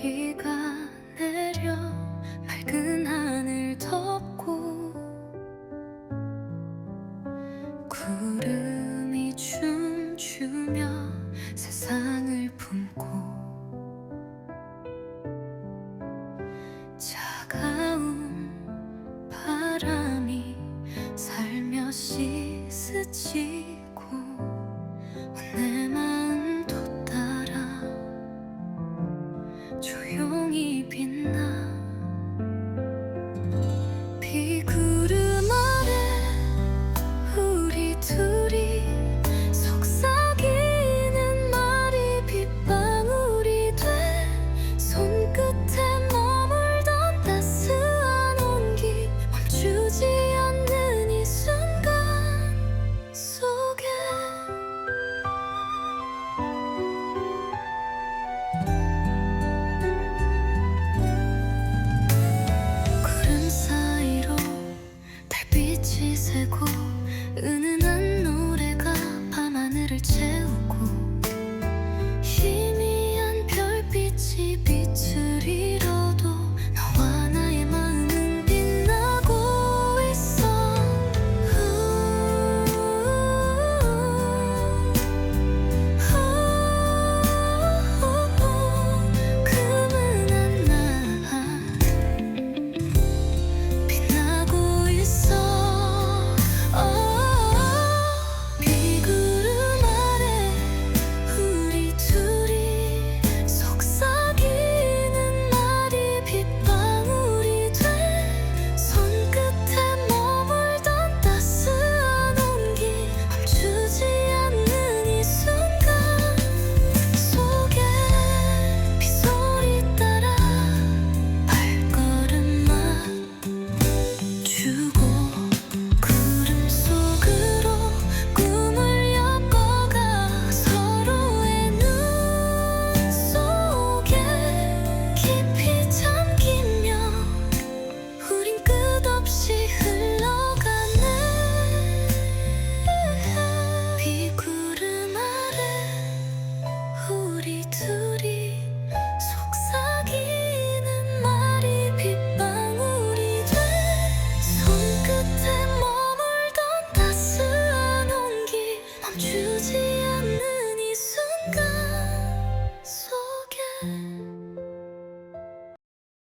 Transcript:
비가 내려 맑은 하늘 덮고 구름이 춤추며 세상을 품고 차가운 바람이 살며시 스치 就用